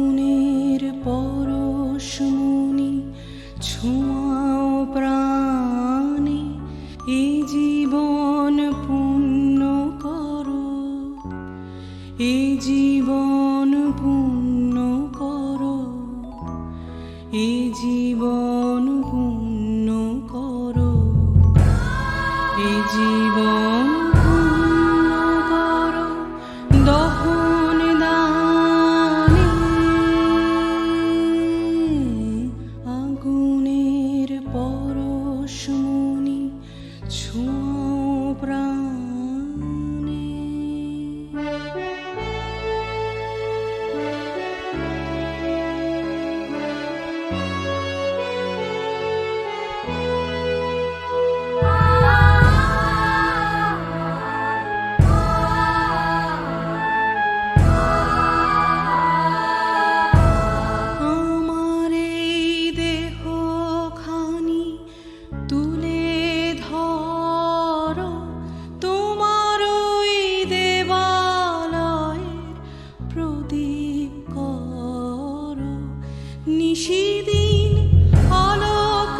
আগুনের পরশমুনি ছোঁয়াও প্রাণে, এ জীবন পূর্ণ করো। এ জীবন পূর্ণ করো। এ জীবন পূর্ণ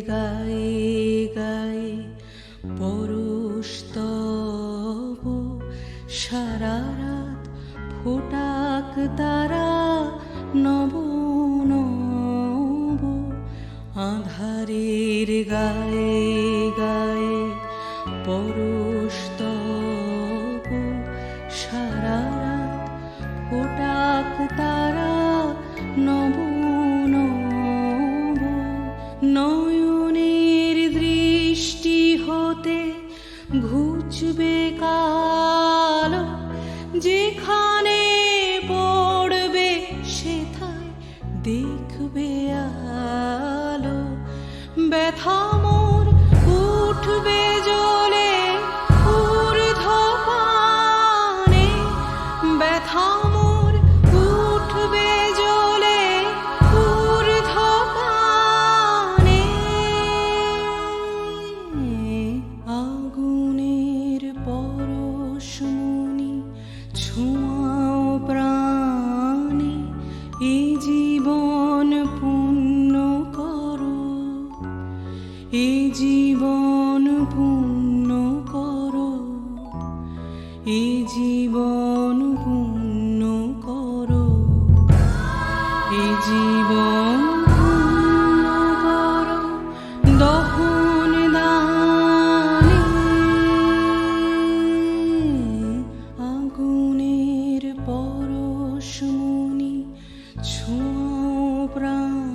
গায়ে গায়ে পরস্তব সারা রাত ফোটাক তারা নব নব। আধারের গায়ে গায়ে পরস্তব সারা রাত ফোটাক তারা হতে ঘুচবে কালো যেখানে পড়বে সেথায় দেখবে আলো। ব্যথা জীবন পূর্ণ করো। এ জীবন পূর্ণ আগুনের পরশমুনি ছোঁয়া